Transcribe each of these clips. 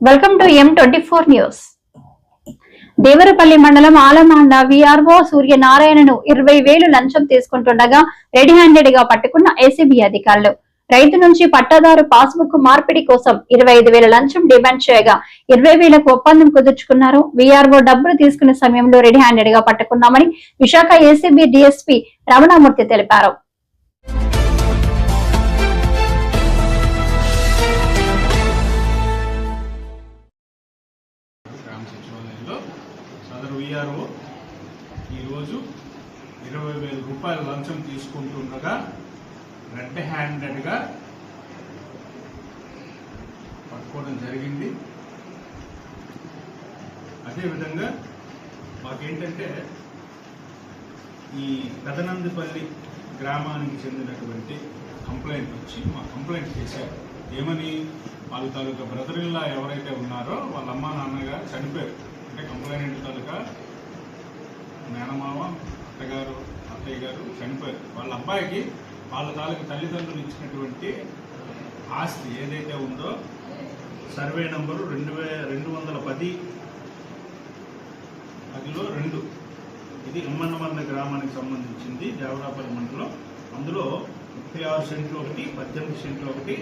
Welcome to M twenty four news Devarapalli మండలం Alamanda VRO సూర్యనారాయణను ఇరవై వేలు లంచం తీసుకుంటుండగా రెడీ హ్యాండెడ్గా పట్టుకున్న ఏసీబీ అధికారులు. రైతు నుంచి పట్టాదారు పాస్బుక్ మార్పిడి కోసం ఇరవై ఐదు వేల లంచం డిమాండ్ చేయగా ఇరవై వేలకు ఒప్పందం కుదుర్చుకున్నారు. వీఆర్ఓ డబ్బులు తీసుకునే సమయంలో రెడీ హ్యాండెడ్గా పట్టుకున్నామని విశాఖ ఏసీబీ డిఎస్పీ రమణామూర్తి తెలిపారు. లంచం తీసుకుంటుండగా రెడ్ హ్యాండెడ్గా పట్టుకోవడం జరిగింది. అదేవిధంగా మాకేంటంటే ఈ పెదనందిపల్లి గ్రామానికి చెందినటువంటి కంప్లైంట్ వచ్చి మా కంప్లైంట్ చేశారు. ఏమని? వాళ్ళ తాలూకా బ్రదర్ ఎవరైతే ఉన్నారో వాళ్ళ అమ్మ నాన్నగా చనిపోయారు. అంటే కంప్లైంట్ తాలూకా? మేనమామ అత్తగారు అత్తయ్య గారు చనిపోయారు. వాళ్ళ అబ్బాయికి వాళ్ళ తాలూకు తల్లిదండ్రులు ఇచ్చినటువంటి ఆస్తి ఏదైతే ఉందో సర్వే నంబరు రెండు వే రెండు వందల పది పదిలో రెండు. ఇది ఎమ్మన్నమన్న గ్రామానికి సంబంధించింది దేవరాపల్లి మండలం. అందులో ముప్పై ఆరు సెంట్లు ఒకటి పద్దెనిమిది సెంట్లు ఒకటి.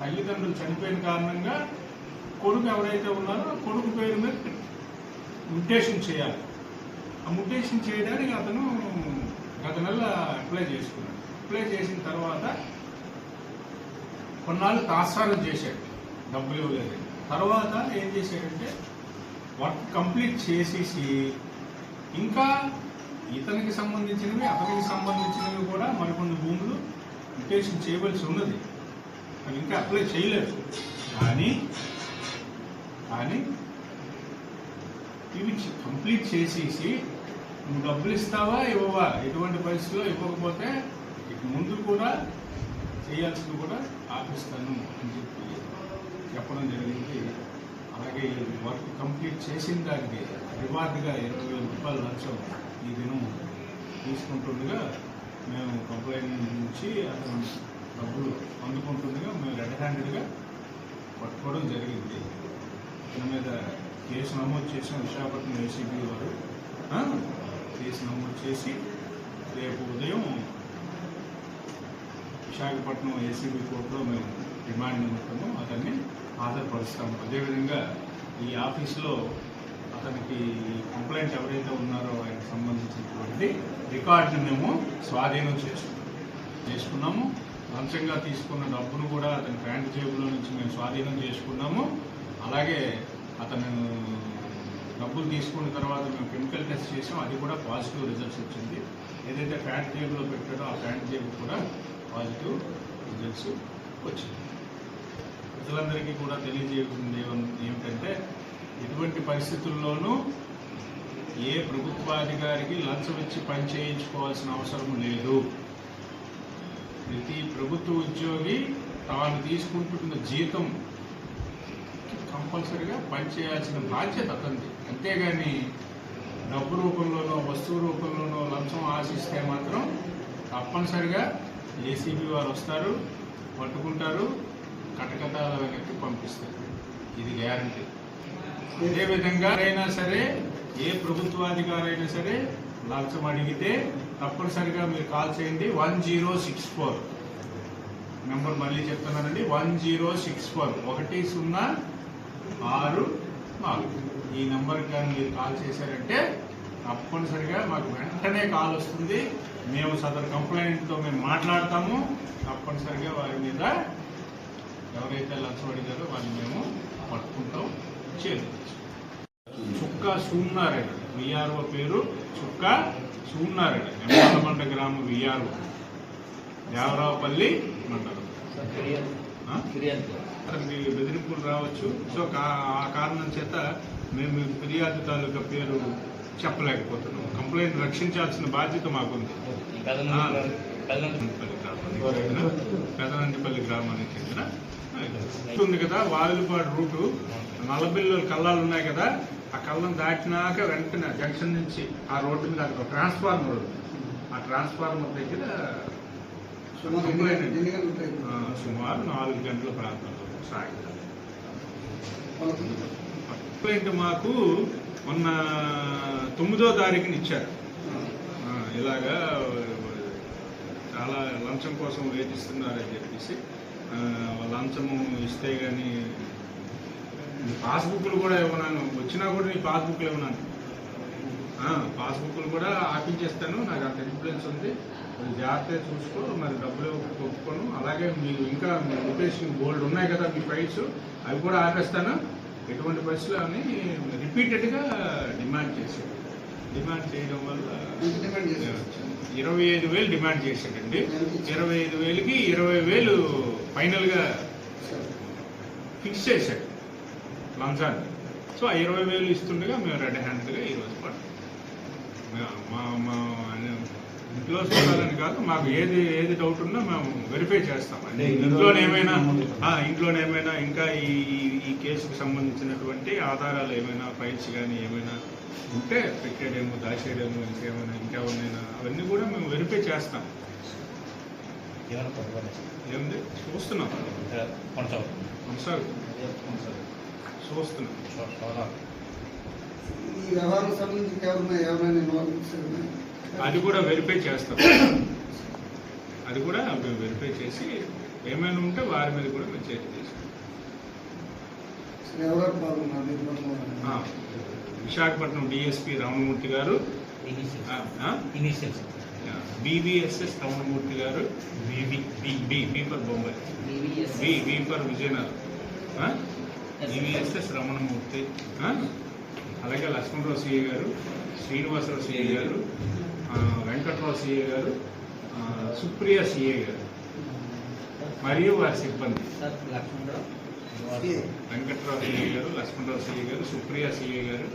తల్లిదండ్రులు చనిపోయిన కారణంగా కొడుకు ఎవరైతే ఉన్నారో కొడుకు పేరు మీద మ్యుటేషన్ చేయాలి. ఆ చేయడానికి అతను గత నెల అప్లై చేసుకున్నాడు. అప్లై చేసిన తర్వాత కొన్నాళ్ళు తాత్సారం చేశాడు డబ్బులు ఇవ్వలేదు తర్వాత ఏం చేశాడంటే వర్క్ కంప్లీట్ చేసేసి ఇంకా ఇతనికి సంబంధించినవి అతనికి సంబంధించినవి కూడా మరికొన్ని భూములు మ్యుటేషన్ చేయవలసి ఉన్నది. అది ఇంకా అప్లై చేయలేదు. కానీ కానీ ఇవి కంప్లీట్ చేసేసి నువ్వు డబ్బులు ఇస్తావా ఇవ్వవా? ఎటువంటి పరిస్థితిలో ఇవ్వకపోతే ఇక ముందు కూడా చేయాల్సింది కూడా ఆపిస్తాను అని చెప్పి చెప్పడం జరిగింది. అలాగే ఈ వర్క్ కంప్లీట్ చేసిన దానికి రివార్డ్గా ఇరవై వేల రూపాయల లంచం ఈ దినం తీసుకుంటుండగా మేము కంప్లైంట్ నుంచి అతను డబ్బులు అందుకుంటుండగా మేము రెడ్ హ్యాండెడ్గా పట్టుకోవడం జరిగింది. దాని మీద కేసు నమోదు చేసిన విశాఖపట్నం ఏసీబీ వారు కేసు నమోదు చేసి రేపు ఉదయం విశాఖపట్నం ఏసీబీ కోర్టులో మేము రిమాండ్ నిమిత్తము అతన్ని ఆధారపరుస్తాము అదేవిధంగా ఈ ఆఫీస్లో అతనికి కంప్లైంట్ ఎవరైతే ఉన్నారో ఆయనకు సంబంధించినటువంటి రికార్డుని మేము స్వాధీనం చేసుకున్నాం చేసుకున్నాము. లంచంగా తీసుకున్న డబ్బును కూడా అతని ప్యాంట్ జేబులో నుంచి మేము స్వాధీనం చేసుకున్నాము. అలాగే అతను డబ్బులు తీసుకున్న తర్వాత మేము కెమికల్ టెస్ట్ చేసాం అది కూడా పాజిటివ్ రిజల్ట్స్ వచ్చింది. ఏదైతే ప్యాంట్ జేబులో పెట్టాడో ఆ ప్యాంట్ జేబు కూడా పాజిటివ్ రిజల్ట్స్ వచ్చింది. ప్రజలందరికీ కూడా తెలియజేయకుండా ఏమిటంటే ఎటువంటి పరిస్థితుల్లోనూ ఏ ప్రభుత్వాధికారికి లంచం ఇచ్చి పని చేయించుకోవాల్సిన అవసరం లేదు. ప్రతి ప్రభుత్వ ఉద్యోగి తాను తీసుకుంటున్న జీతం కంపల్సరిగా పనిచేయాల్సిన బాధ్యత అతంది అంతేగాని డబ్బు రూపంలోనో వస్తువు రూపంలోనో లంచం ఆశిస్తే మాత్రం తప్పనిసరిగా ఏసీబీ వారు వస్తారు పట్టుకుంటారు కటకటాల వెనక్కి పంపిస్తారు. ఇది గ్యారంటీ. అదేవిధంగా అయినా సరే ఏ ప్రభుత్వాధికారైనా అయినా సరే లంచం అడిగితే తప్పనిసరిగా మీరు కాల్ చేయండి. One zero six four. Number మళ్ళీ చెప్తున్నానండి. One zero six four. ఒకటి సున్నా ఆరు నాలుగు. ఈ నెంబర్కి కానీ మీరు కాల్ చేశారంటే తప్పనిసరిగా మాకు వెంటనే కాల్ వస్తుంది. మేము సదరు కంప్లైంట్తో మేము మాట్లాడతాము. తప్పనిసరిగా వారి మీద ఎవరైతే లంచం అడిగారో వారిని మేము పట్టుకుంటాం. చేరుకోవచ్చు. చుక్క సూన్నారెడ్డి విఆర్ఓ పేరు చుక్క సూన్నారెడ్డి ఎమ్మలమండ గ్రామం విఆర్ఓ దేవరావుపల్లి మండలం? అతనికి బెదిరింపులు రావచ్చు. సో కా- ఆ కారణం చేత మేము ఫిర్యాదు తాలూకా పేరు చెప్పలేకపోతున్నాం. కంప్లైంట్ రక్షించాల్సిన బాధ్యత మాకుంది. పెదనందిపల్లి గ్రామానికి చెందిన పెదనందిపల్లి గ్రామానికి చెందిన ఉంది కదా వావిలిపాడు రూటు. నల్లబిల్లు కళ్ళాలు ఉన్నాయి కదా ఆ కళ్ళను దాటినాక వెంటనే జంక్షన్ నుంచి ఆ రోడ్డు మీద అక్కడ ట్రాన్స్ఫార్మర్ ఉంది. ఆ ట్రాన్స్ఫార్మర్ దగ్గర సుమారు నాలుగు గంటల ప్రాంతంలో సాయంత్రం కంప్లైంట్ మాకు మొన్న తొమ్మిదో తారీఖున ఇచ్చారు. ఇలాగా చాలా లంచం కోసం వేధిస్తున్నారని చెప్పేసి లంచము ఇస్తే కానీ పాస్బుక్లు కూడా ఇవ్వనాను వచ్చినా కూడా నీ పాస్బుక్లు ఇవ్వనాను. పాస్బుక్లు కూడా ఆపించేస్తాను. నాకు అంత ఇన్ఫ్లుయెన్స్ ఉంది. కొంచెం జాగ్రత్తగా చూసుకో. మరి డబ్బులు ఒప్పుకోను అలాగే మీరు ఇంకా మీ రొటేషన్ గోల్డ్ ఉన్నాయి కదా మీ ఫైల్స్ అవి కూడా ఆపేస్తాను. ఎటువంటి పరిస్థితులు అని రిపీటెడ్గా డిమాండ్ చేశాడు డిమాండ్ చేయడం వల్ల ఇరవై ఐదు వేలు డిమాండ్ చేశాడండి ఇరవై ఐదు వేలకి ఇరవై వేలు ఫైనల్గా ఫిక్స్ చేశాడు లంచాన్ని. సో ఆ ఇరవై వేలు ఇస్తుండగా మేము రెడ్ హ్యాండెడ్గా ఈరోజు మా ఇంట్లో చూడాలని కాదు మాకు ఏది ఏది డౌట్ ఉన్నా మేము వెరిఫై చేస్తాం. అంటే ఇంట్లోనే ఏమైనా ఆ, ఇంట్లోనే ఏమైనా ఇంకా ఈ ఈ- కేసుకు సంబంధించినటువంటి ఆధారాలు ఏమైనా ఫైల్స్ కానీ ఏమైనా ఉంటే పెట్టేయడము దాచేయడము ఇంకేమైనా ఇంకేమైనా అవన్నీ కూడా మేము వెరిఫై చేస్తాం. ఏముంది? చూస్తున్నాం. కొనసాగు. కొనసాగు చూస్తున్నాం. ఈ వ్యవహారం సంబంధించి ఎవరైనా ఎవరైనా ఇన్వాల్వ్మెంట్స్ ఉన్నాయా? అది కూడా వెరిఫై చేస్తాం. అది కూడా మేము వెరిఫై చేసి ఏమైనా ఉంటే వారి మీద కూడా మేము చర్య తీసుకుంటాం. విశాఖపట్నం డిఎస్పి రామమూర్తి గారు ఆ, ఆ, initials BBSS Ramamurthy garu BB B B B for Bombay B B for Vizianagaram ఆ, బీబీఎస్ఎస్ రమణమూర్తి ఆ, అలాగే లక్ష్మణరావు సిఏ గారు శ్రీనివాసరావు సిఏ గారు వెంకట్రావు సిఏ గారు సుప్రియ సిఏ గారు. మరియు వారి సిబ్బంది. వెంకట్రావు సిఏ గారు లక్ష్మణరావు సిఏ గారు సుప్రియ సిఏ గారు